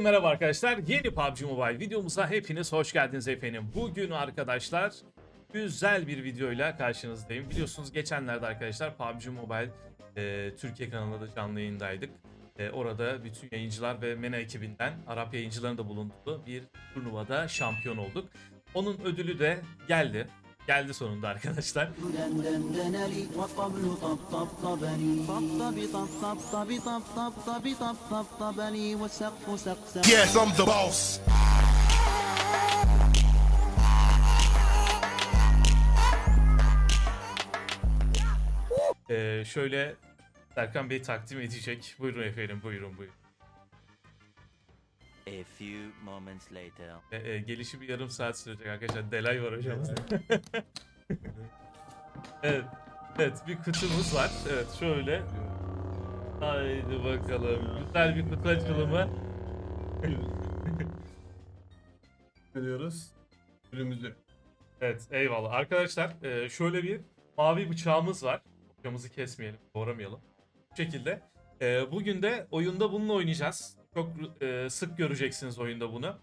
merhaba arkadaşlar. Yeni PUBG Mobile videomuza hepiniz hoş geldiniz efendim. Bugün arkadaşlar güzel bir videoyla karşınızdayım. Biliyorsunuz geçenlerde arkadaşlar PUBG Mobile e, Türkiye kanalında da canlı yayındaydık. E, orada bütün yayıncılar ve MENA ekibinden Arap yayıncıların da bulunduğu bir turnuvada şampiyon olduk. Onun ödülü de geldi. Geldi sonunda arkadaşlar. Yes, I'm the boss. Ee, şöyle Serkan Bey takdim edecek. Buyurun efendim, buyurun buyurun. A few moments later. E, e, gelişi bir yarım saat sürecek arkadaşlar. Delay var hocam. evet. Evet bir kutumuz var. Evet şöyle. Haydi bakalım. Güzel bir kutu açılımı. ediyoruz. Ürümüzü. Evet eyvallah. Arkadaşlar e, şöyle bir mavi bıçağımız var. Bıçağımızı kesmeyelim, doğramayalım. Bu şekilde. E, bugün de oyunda bununla oynayacağız. Çok e, sık göreceksiniz oyunda bunu.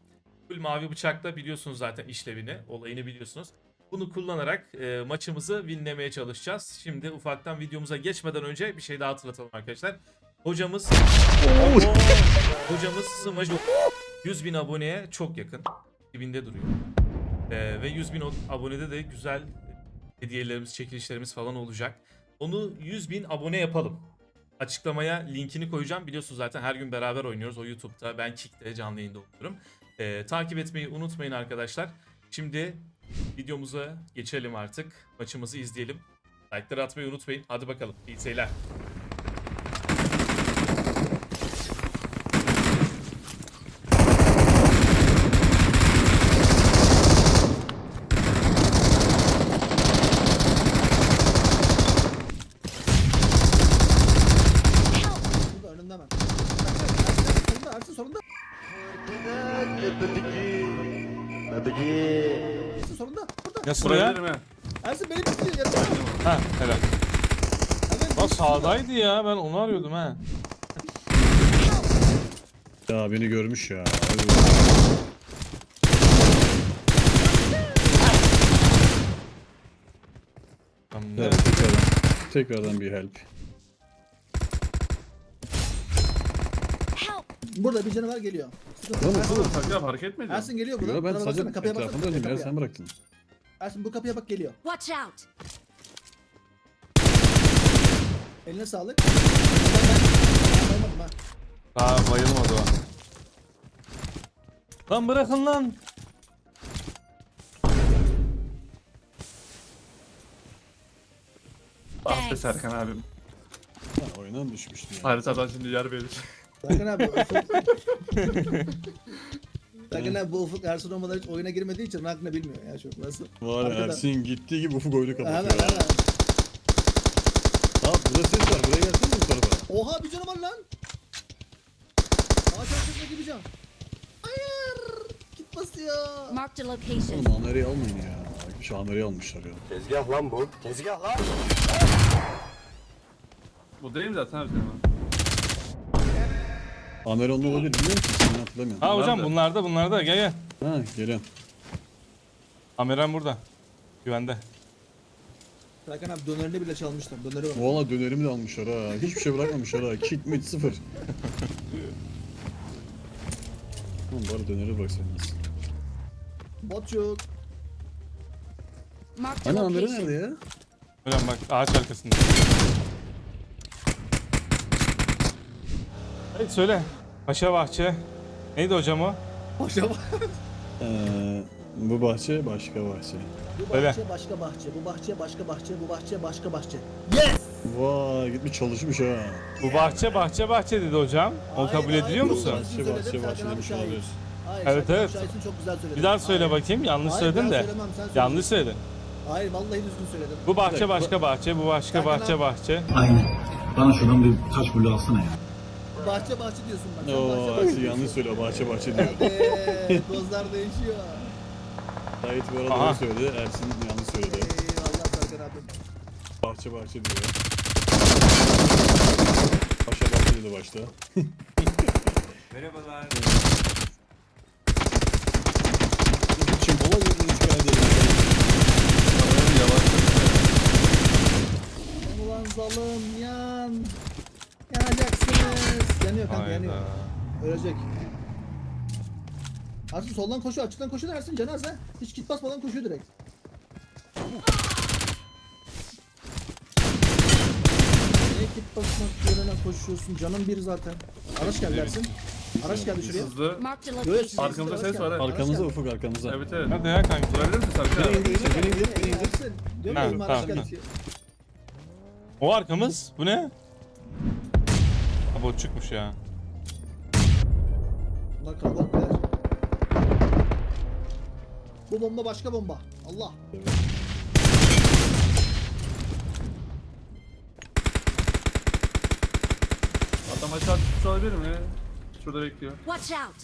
Full mavi bıçakta biliyorsunuz zaten işlevini, olayını biliyorsunuz. Bunu kullanarak e, maçımızı winlemeye çalışacağız. Şimdi ufaktan videomuza geçmeden önce bir şey daha hatırlatalım arkadaşlar. Hocamız hocamız Sımacı 100 bin aboneye çok yakın. Dibinde duruyor. Ee, ve 100 bin abonede de güzel hediyelerimiz, çekilişlerimiz falan olacak. Onu 100 bin abone yapalım. Açıklamaya linkini koyacağım. Biliyorsunuz zaten her gün beraber oynuyoruz. O YouTube'da, ben Kick'te canlı yayında oluyorum. Ee, takip etmeyi unutmayın arkadaşlar. Şimdi videomuza geçelim artık. Maçımızı izleyelim. Like'ları atmayı unutmayın. Hadi bakalım. İyi seyirler. Burada önünde hemen. Sonunda Ersin sonunda. Ersin sonunda. Burada. Ya? Ersin beni bekliyor yanımda. Ha helal. Hemen Lan sağdaydı ya ben onu arıyordum ha. Ya beni görmüş ya. Tamam, Evet, tekrardan, tekrardan bir help. Burada bir canavar geliyor. Ersin, tamam. Sakın hareket mi ediyorsun? Ersin geliyor burada. Yo, ben Bana sadece baksana, kapıya etrafında baksana. dönüyorum ya Kapıya. sen bıraktın. Ersin bu kapıya bak geliyor. Watch out! Eline sağlık. Ben ben baymadım ha. Aa bayılmadı o. Lan bırakın lan. Ah be Serkan abim. Ha, oyundan düşmüştüm ya. Haritadan şimdi yer verir. Serkan abi ufuk. Serkan abi bu ufuk Ersin olmadan hiç oyuna girmediği için rankını bilmiyor ya çok nasıl. Var ya Arkadan. Ersin gittiği gibi ufuk oyunu Hemen kapatıyor. hemen. Ha burada ses var buraya gelsene bu tarafa. Oha bir canavar lan. Ağaç arkasında bir can. Hayır. Git basıyor. Marked a location. Oğlum Amer'i almayın ya. Şu Amer'i almışlar ya. Bu değil mi zaten abi senin? Amer onun olabilir biliyor musun? Sen hatırlamıyorum. Ha hocam da. bunlarda bunlarda gel gel. Ha geliyorum. Ameren burada. Güvende. Serkan abi dönerini bile çalmışlar. Döneri var. Valla dönerimi de almışlar ha. Hiçbir şey bırakmamışlar ha. Kit mit sıfır. Oğlum bari döneri bıraksaydınız. Botçuk. Marked a Hani Amer'i location. nerede ya? Hocam bak ağaç arkasında. Evet söyle. Paşa Bahçe. Neydi hocam o? Paşa bak. Ee, bu bahçe başka bahçe. Bu Öyle. bahçe başka bahçe. Bu bahçe başka bahçe. Bu bahçe başka bahçe. Vay gitmiş çalışmış ha. Bu bahçe bahçe bahçe dedi hocam. O Hayır, kabul hayır, ediliyor yok. musun? Ersin Bahçe söyledi, bahçe Serkan bahçe abi demiş şahit. Hayır, Evet, Serkan evet. Çok güzel. Bir daha söyle Hayır. bakayım. Yanlış Hayır, söyledin ben de. söylemem, sen söyle. Yanlış söyledin. Hayır vallahi düzgün söyledim. Bu bahçe başka bahçe, bu başka Serkan bahçe abi. bahçe. Aynen. Bana şuradan bir taş bulu alsana ya. Bahçe bahçe diyorsun bak. sen Oo bahçe bahçe yanlış söylüyor bahçe bahçe diyor. Eee dozlar değişiyor. Sait bu arada Aha. doğru söyledi. Ersin yanlış söyledi. Eyvallah Serkan abi. Bahçe bahçe diyor. Paşa bahçe dedi başta. Merhabalar. için kolay bir intikal edelim. Yavaş. Yan ulan zalım yan. Yanıyor kanka yanıyor. Ölecek. Ersin soldan koşuyor, açıktan koşuyor Ersin canı az ha. Hiç kit basmadan koşuyor direkt. Niye kit basmak yerine koşuyorsun? Canın bir zaten. Araç geldi Ersin. Araç geldi şuraya. Hızlı. Marked a Yo, yo, location. sizin Arkamızda araç ses geldi. var ha. Arkamızda ufuk arkamızda. Evet evet. Hadi ya kanki. Vurabilir misin Beni abi? indir, beni indir, beni indir. Ersin, diyorum ya, araç tamam, geldi. O arkamız. Bu ne? Ha botçukmuş ya. Bunlar kalabalık beyler. Bu bomba başka bomba. Allah. Adam aşağı düşmüş olabilir mi? Şurada bekliyor. Watch out!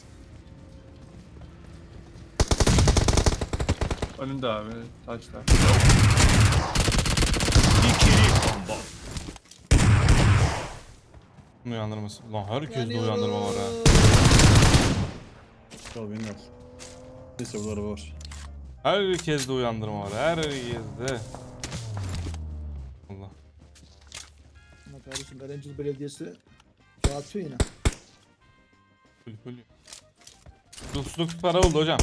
Önünde abi. Taşta. Bunu uyandırması. Lan herkes de uyandırma var ha. Al beni al. Neyse burada araba var. Herkes de uyandırma var. Herkes de. Allah. Ama kardeşim Erencil Belediyesi dağıtıyor yine. Full full. 139 para oldu hocam.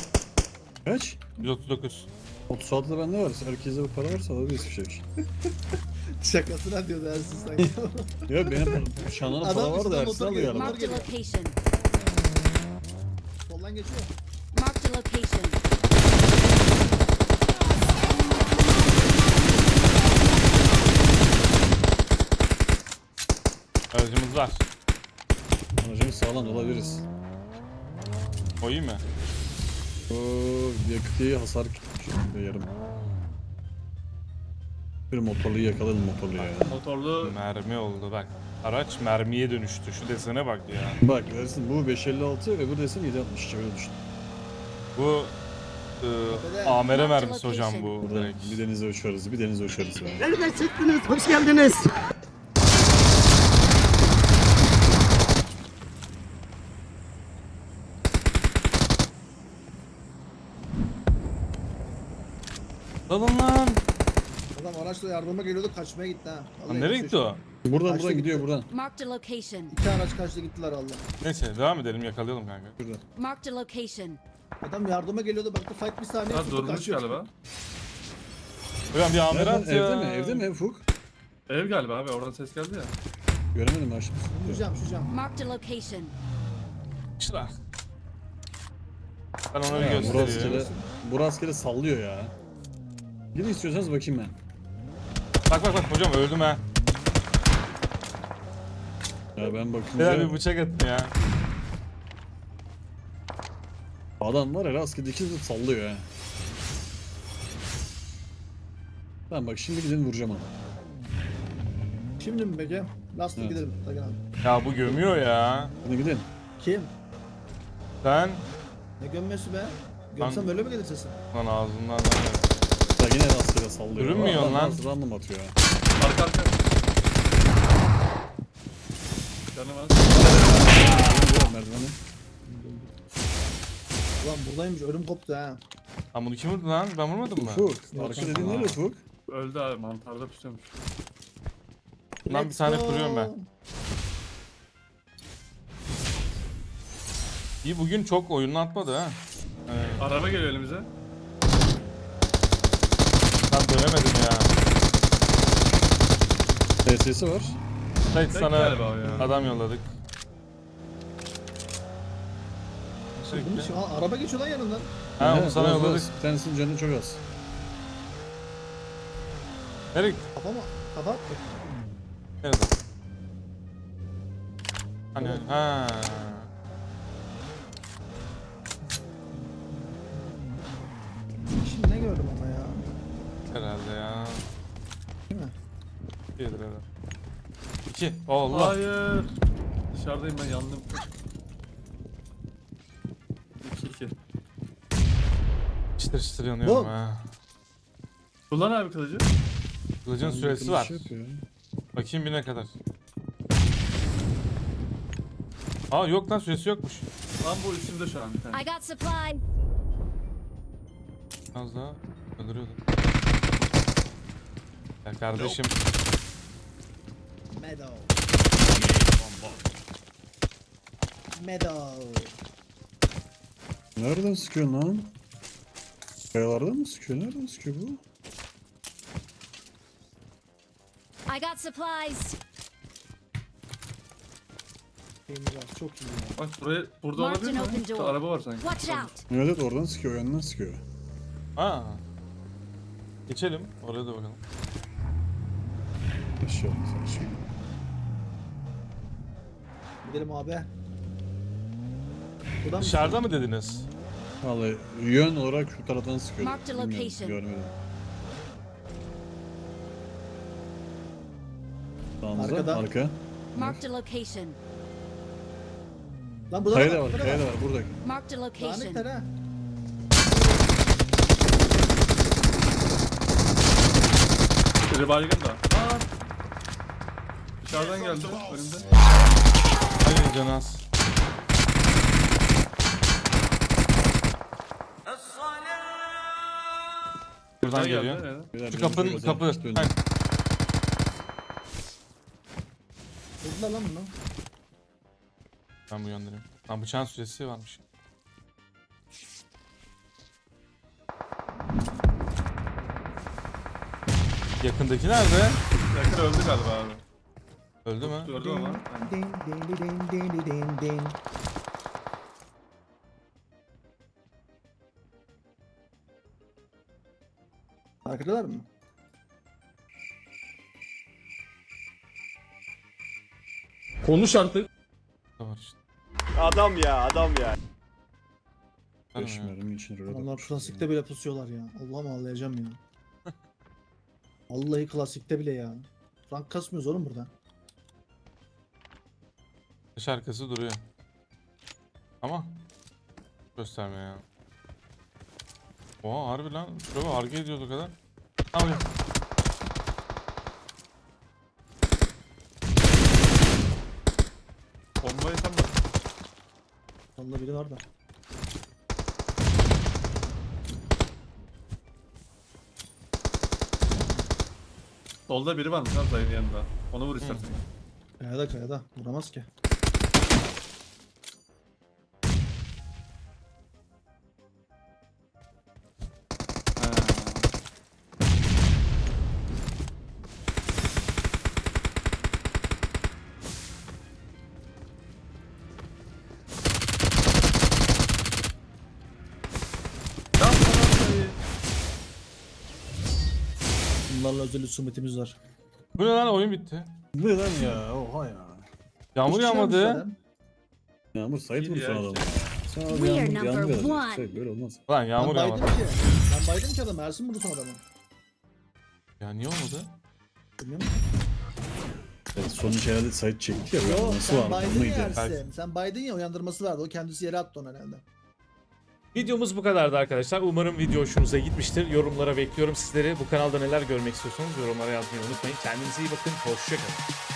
Kaç? 139. 36'da bende var. Herkese bu para varsa alabiliriz bir şey. Şakasına diyordu Ersin sanki. Ya benim şanana para Adam var da Ersin motor alıyor araba. Marked a location. Soldan geçiyor. Marked a location. Aracımız var. Aracımız sağlam olabiliriz. O iyi mi? Oo, yakıtı hasar yarım. Bir motorluyu yakalayalım motorluyu ya. Motorlu Mermi oldu bak. Araç mermiye dönüştü. Şu desene bak ya. Bak Ersin bu 556 öbür desen 760 öyle düşün. Bu e, AMR mermisi hocam bu. Burada direkt. bir denize uçarız, bir denize uçarız ya. Nereden çıktınız? Hoş geldiniz. Dalın lan. Araçla yardıma geliyordu kaçmaya gitti ha. Vallahi Lan nereye gitti o? Buradan buradan gitti? gidiyor buradan. Marked a location. İki araç kaçtı gittiler Allah. Neyse devam edelim yakalayalım kanka. Şurada. Marked a location. Adam yardıma geliyordu baktı fight bir saniye ha, tuttu durmuş kaçıyor. galiba. Hocam bir Nereden? at ya. Evde mi? Evde mi? Ufuk? Ev galiba abi oradan ses geldi ya. Göremedim ben şimdi. Şuracağım şuracağım. Marked a location. İşte. Ben ona bir Ya, bu gösteriyor. rastgele, bu rastgele sallıyor ya. Gidin istiyorsanız bakayım ben. Bak bak bak hocam öldüm ha. Ya ben Beyler bir bakınca bıçak attın ya. adam var ya rastgele dikiz sallıyor ya. Tamam bak şimdi gidin vuracağım onu. Şimdi mi peki? Last'a Evet. gidelim. Tagan abi. Ya bu gömüyor ya. Hadi gidin. Kim? Sen Ne gömmesi be? Gömsem Ben- öyle mi gelir sesin? lan ağzından lan. Yine rastgele sallıyor. Görünmüyor lan. Random atıyor. Arka arka. Az. Vuruyor merdiveni. Ulan buradaymış ölüm koptu ha. Lan bunu kim vurdu lan? Ben vurmadım mı? Ufuk. Arka dediğin nerede Ufuk? Öldü abi mantarda pusuyormuş. Lan bir Let's tane go. kuruyorum ben. İyi bugün çok oyununu atmadı ha. Evet. Araba geliyor elimize. Ben dönemedim ya. TS'si var. Sait Tek sana galiba o ya. adam yolladık. İçin- Aa, araba geçiyor lan yanından. Ha onu sana yolladık. tanesinin canı çok az. Nereye gitti? Kafama. Kafa attı. Nerede? Hani ha. İki. Allah. Hayır. Dışarıdayım ben yandım. 2 2. Çıtır çıtır yanıyorum Bu- ha. Kullan abi kılıcı. Kılıcın süresi var. yapıyor. Bakayım bir ne kadar. Aa yok lan süresi yokmuş. Lan bu üstümde şu an bir tane. I got supplies. Az daha öldürüyordu. Ya kardeşim. Meadow. Meadow. Nereden sıkıyorsun lan? Kayalardan mı sıkıyor? Nereden sıkıyor bu? I got supplies. Çok iyi. ya. Bak buraya burada Marked olabilir an mi? open İşte door. araba var sanki. Watch out. Evet oradan sıkıyor, yandan sıkıyor. Aa. Geçelim. Oraya da bakalım. Aşağı aşağı. Gidelim abi. Buradan mı Dışarıda mı dediniz? Vallahi yön olarak şu taraftan sıkıyor. Marked a Bilmiyorum, location. Görmedim. Arkada. arka. Marked a location. Lan burada Kaya da var, kaya da var. Burada. Marked a Dağınıklar location. ha. Biri baygın da. Aa! Dışarıdan geldi önümde. Hayır canaz. Buradan Ne geldi? geliyor. Evet. Şu kapının kapı. Aynen. Vurdular lan bunu. Ben bu göndereyim. Lan bıçağın süresi varmış. Yakındaki nerede? Yakın öldü galiba abi. Öldü mü? Gördüm ama. Din din din din din din. Arkadalar mı? Konuş artık. Var işte. Adam ya adam ya. Mermi için röle bakmış. klasikte bile pusuyorlar ya. Allah'ım ağlayacağım ya. Vallahi klasikte bile ya. Rank kasmıyoruz oğlum burada. Dış arkası duruyor. Ama gösterme ya. Oha harbi lan. Şuraya hareket ediyordu o kadar. Abi. Bombayı sen bak. Vallahi biri var da. Solda biri varmış abi dayının yanında. Onu vur istersen. Kayada kayada. Vuramaz ki. Özel husumetimiz var. Bu ne lan oyun bitti. Bu ne lan ya? Oha ya. Yağmur kişi yağmadı. lan. Yağmur sayıt İyi vur işte. adamı. Sen abi We are yağmur, number yağmur one. Sayıt böyle olmaz. Lan yağmur ben yağmadı. baydım ki. Ben baydım ki adamı. Ersin vurdu son adamı. Ya niye olmadı? Bilmiyorum. Evet, sonuç herhalde sayıt çekti ya. Yok Nasıl sen vardı? baydın ya Ersin. Sen baydın ya uyandırması vardı. O kendisi yere attı onu herhalde. Videomuz bu kadardı arkadaşlar. Umarım video hoşunuza gitmiştir. Yorumlara bekliyorum sizleri. Bu kanalda neler görmek istiyorsanız yorumlara yazmayı unutmayın. Kendinize iyi bakın. Hoşçakalın.